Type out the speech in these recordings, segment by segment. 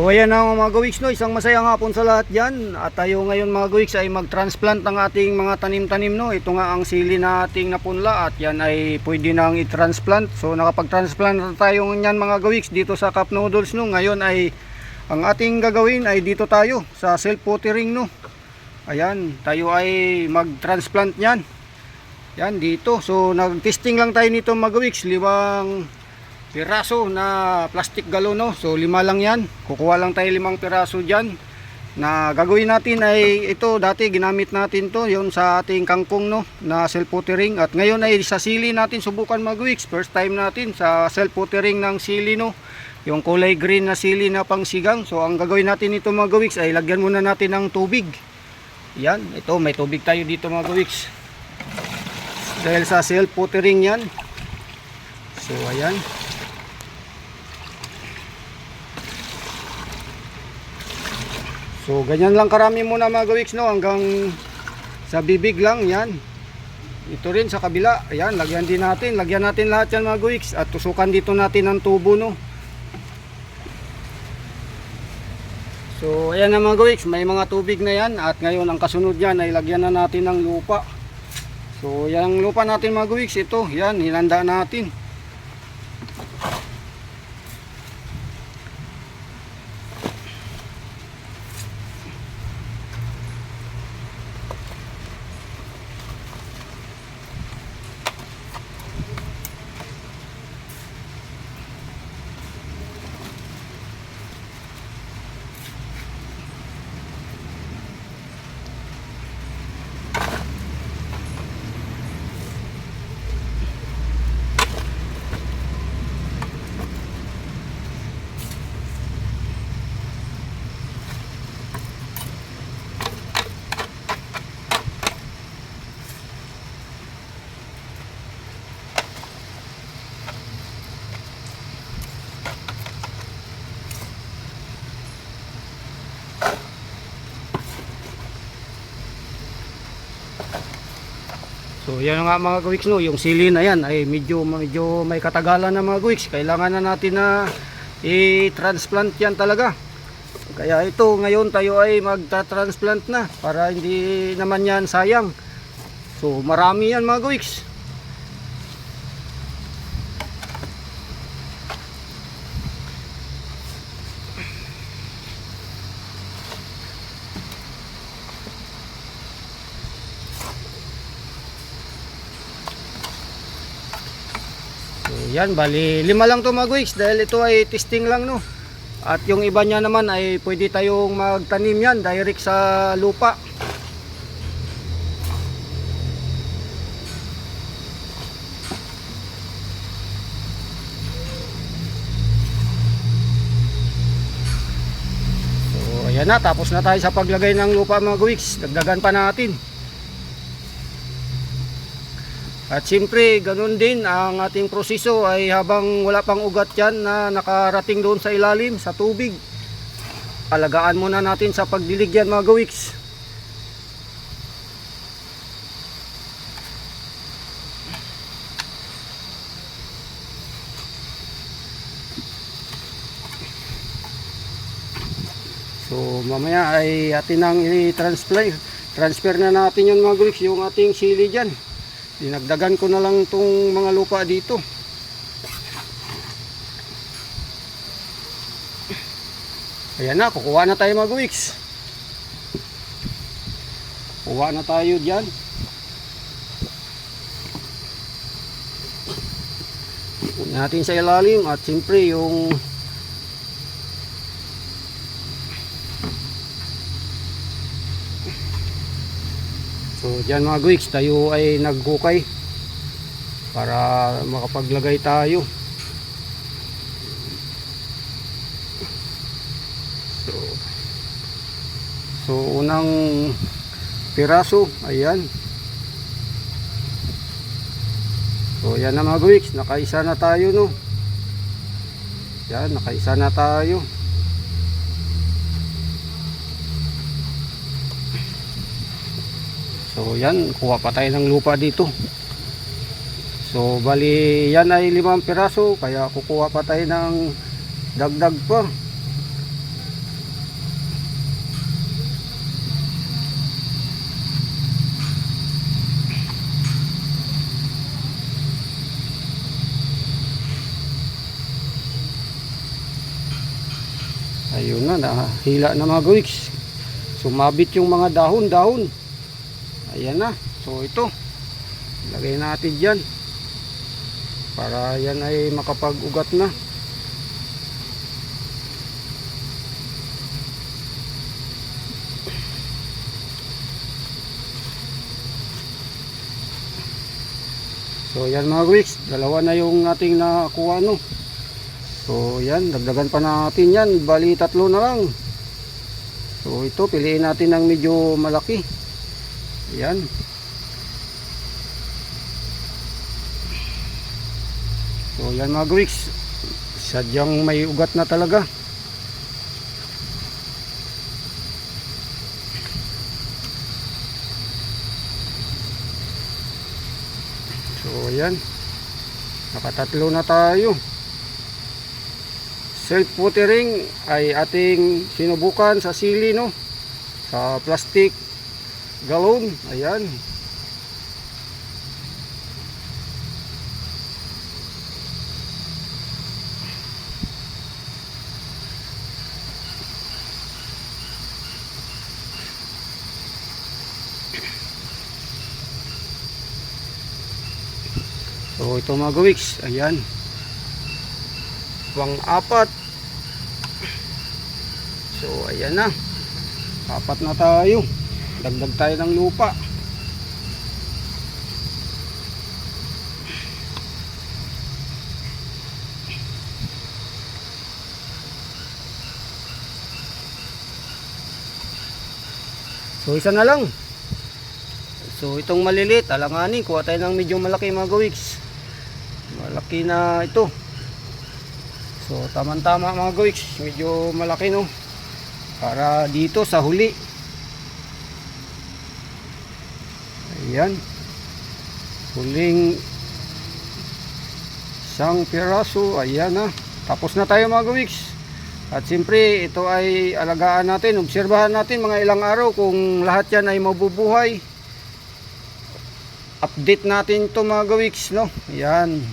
So ayan na mga gawiks no, isang masayang hapon sa lahat dyan. At tayo ngayon mga gawiks ay mag-transplant ng ating mga tanim-tanim no? Ito nga ang sili na ating napunla at yan ay pwede nang i-transplant. So nakapag-transplant na tayo ngayon mga gawiks dito sa Cup Noodles no? Ngayon ay ang ating gagawin ay dito tayo sa self-potting no? Ayan, tayo ay mag-transplant yan Yan dito, so nag-testing lang tayo nito mga gawiks. Limang piraso na plastic galon no. So lima lang 'yan. Kukuha lang tayo limang piraso diyan. Na gagawin natin ay ito dati ginamit natin to yon sa ating kangkong no? Na self potting at ngayon ay sa sili natin subukan mag weeks first time natin sa self potting ng sili no? Yung kulay green na sili na pangsigang. So ang gagawin natin ito mga weeks ay lagyan muna natin ng tubig. Yan ito may tubig tayo dito mga weeks dahil sa self potting yan. So ayan So ganyan lang karami muna mga gawiks no hanggang sa bibig lang yan. Ito rin sa kabila. Ayan, lagyan din natin. Lagyan natin lahat yan mga gawiks at tusukan dito natin ang tubo no. So ayan na mga gawiks, may mga tubig na yan at ngayon ang kasunod yan ay lagyan na natin ng lupa. So yan ang lupa natin mga gawiks, ito, yan, hinanda natin. So yan nga mga gawiks no, yung sili na yan ay medyo medyo may katagalan na mga gawiks. Kailangan na natin na i-transplant yan talaga. Kaya ito ngayon tayo ay magta-transplant na para hindi naman yan sayang. So marami yan mga gawiks. So yan, bali lima lang to mga guys dahil ito ay testing lang no. At yung iba niya naman ay pwede tayong magtanim yan direct sa lupa. So ayan na, tapos na tayo sa paglagay ng lupa mga guys. Dagdagan pa natin. At siyempre, ganun din ang ating proseso ay habang wala pang ugat yan na nakarating doon sa ilalim, sa tubig. Alagaan muna natin sa pagdilig yan mga gawiks. So mamaya ay atin nang i-transfer transfer na natin yung mga gawiks, yung ating sili dyan. Dinagdagan ko na lang tong mga lupa dito. Ayan na, kukuha na tayo mga weeks. Kuha na tayo dyan. Natin sa ilalim at siyempre yung So dyan mga guwiks, tayo ay naghukay para makapaglagay tayo. So, so unang piraso, ayan. So yan na mga guwiks, nakaisa na tayo no. Yan, nakaisa na tayo. So yan, kuha pa tayo ng lupa dito. So bali yan ay limang piraso kaya kukuha pa tayo ng dagdag pa. ayun na nahila na mga guwiks sumabit yung mga dahon-dahon ayan na. So ito. Lagay natin dyan. Para yan ay makapag-ugat na. So yan mga weeks, dalawa na yung ating nakuha no. So yan, dagdagan pa natin yan, bali tatlo na lang. So ito, piliin natin ng medyo malaki. Yan. So yan mga weeks, sadyang may ugat na talaga. So ayan. Nakatatlo na tayo. Self watering ay ating sinubukan sa sili no. Sa plastic galon. Ayan. So ito mga gawiks, ayan. Pang apat. So ayan na. Apat na tayo. Dagdag tayo ng lupa. So isa na lang. So itong malilit, alanganin, kuha tayo ng medyo malaki mga gawiks. Malaki na ito. So tamang-tama mga gawiks, medyo malaki no. Para dito sa huli. Ayan. Huling isang piraso, ayan na. Tapos na tayo mga gawiks. At siyempre, ito ay alagaan natin, obserbahan natin mga ilang araw kung lahat yan ay mabubuhay update natin to mga gawiks no yan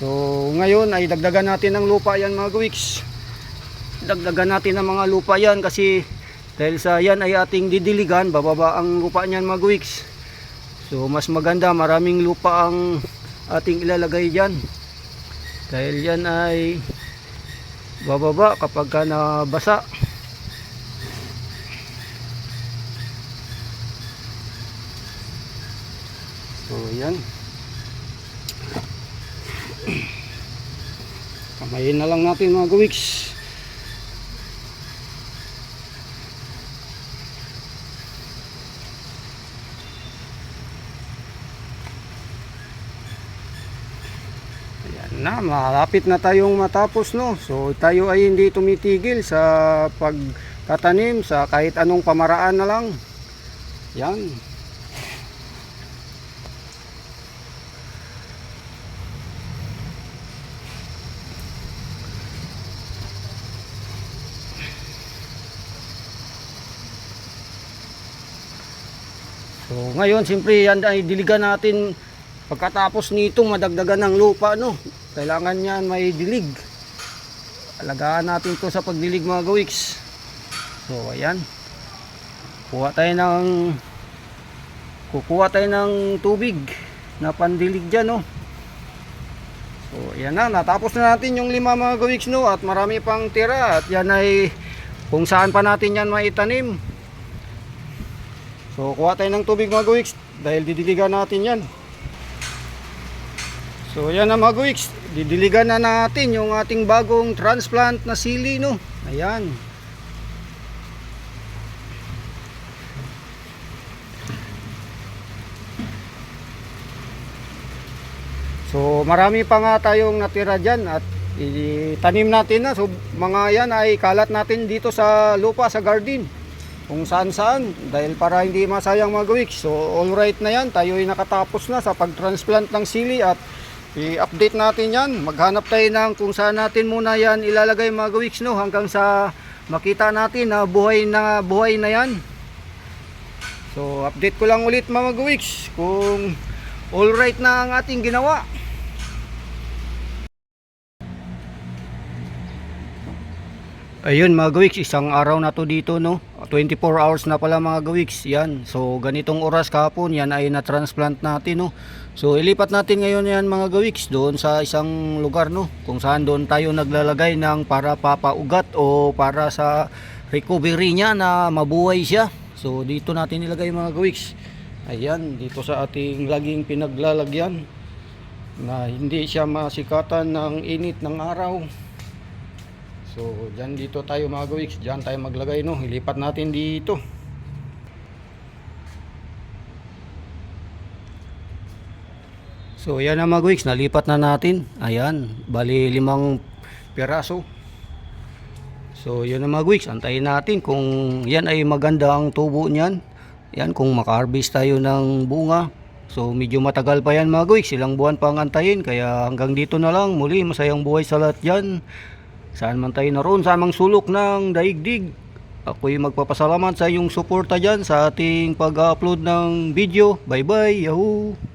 so ngayon ay dagdagan natin ng lupa yan mga gawiks dagdagan natin ng mga lupa yan kasi dahil sa yan ay ating didiligan bababa ang lupa niyan mga gawiks so mas maganda maraming lupa ang ating ilalagay dyan dahil yan ay bababa kapag ka nabasa So, yan. Kamayin na lang natin mga gawiks. Ayan na, malapit na tayong matapos no. So tayo ay hindi tumitigil sa pagtatanim sa kahit anong pamaraan na lang. Yan. So ngayon siyempre yan ay diligan natin pagkatapos nito madagdagan ng lupa no. Kailangan yan may dilig. Alagaan natin to sa pagdilig mga gawiks. So ayan. Kuha tayo ng kukuha tayo ng tubig na pandilig dyan no. So ayan na natapos na natin yung lima mga gawiks no at marami pang tira at yan ay kung saan pa natin yan maitanim. So kuha tayo ng tubig mga gawiks dahil didiligan natin yan. So yan na mga gawiks, didiligan na natin yung ating bagong transplant na sili no. Ayan. So marami pa nga tayong natira dyan at itanim natin na. So mga yan ay kalat natin dito sa lupa sa garden kung saan saan dahil para hindi masayang mga gawiks so all right na yan tayo ay nakatapos na sa pagtransplant ng sili at i-update natin yan. Maghanap tayo ng kung saan natin muna yan ilalagay mga gawiks no? Hanggang sa makita natin na buhay na buhay na yan. So update ko lang ulit mga gawiks kung all right na ang ating ginawa Ayun mga gawiks, isang araw na to dito no. 24 hours na pala mga gawiks. Yan. So ganitong oras kahapon yan ay na-transplant natin no. So ilipat natin ngayon yan mga gawiks doon sa isang lugar no. Kung saan doon tayo naglalagay ng para papaugat o para sa recovery niya na mabuhay siya. So dito natin nilagay mga gawiks. Ayan, dito sa ating laging pinaglalagyan na hindi siya masikatan ng init ng araw. So, dyan dito tayo mga gawiks. Dyan tayo maglagay, no? Ilipat natin dito. So, yan na mga gawiks. Nalipat na natin. Ayan. Bali, limang piraso. So, yun na mga gawiks. Antayin natin kung yan ay maganda ang tubo niyan. Yan, kung maka-harvest tayo ng bunga. So, medyo matagal pa yan mga gawiks. Ilang buwan pa ang antayin. Kaya hanggang dito na lang. Muli, masayang buhay sa lahat dyan. Saan man tayo naroon sa amang sulok ng daigdig. Ako'y magpapasalamat sa iyong suporta dyan sa ating pag-upload ng video. Bye bye, yahoo!